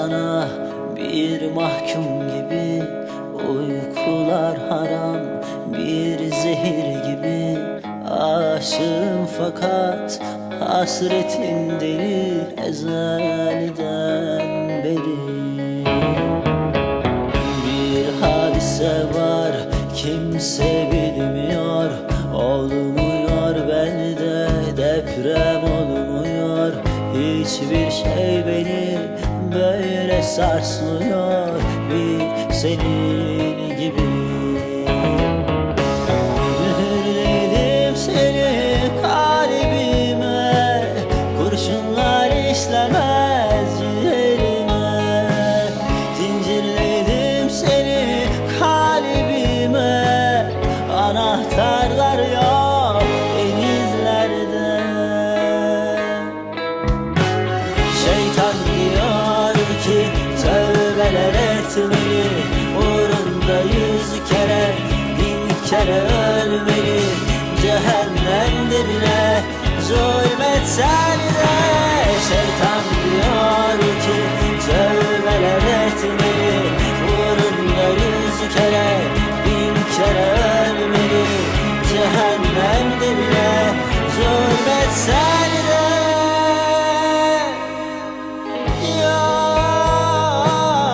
sana bir mahkum gibi Uykular haram bir zehir gibi. Aşığım fakat hasretin deli ezelden beri. Bir hadise var kimse bilmiyor Olmuyor bende deprem olmuyor. Hiçbir şey beni böyle sarsmıyor Bir senin gibi. Mühürledim seni kalbime Kurşunlar işlemez ciğerime Zincirledim seni kalbime Anahtarlar tövbeler etmeli Uğrunda yüz kere bin kere ölmeli Cehennem dibine zulmetsen de Şeytan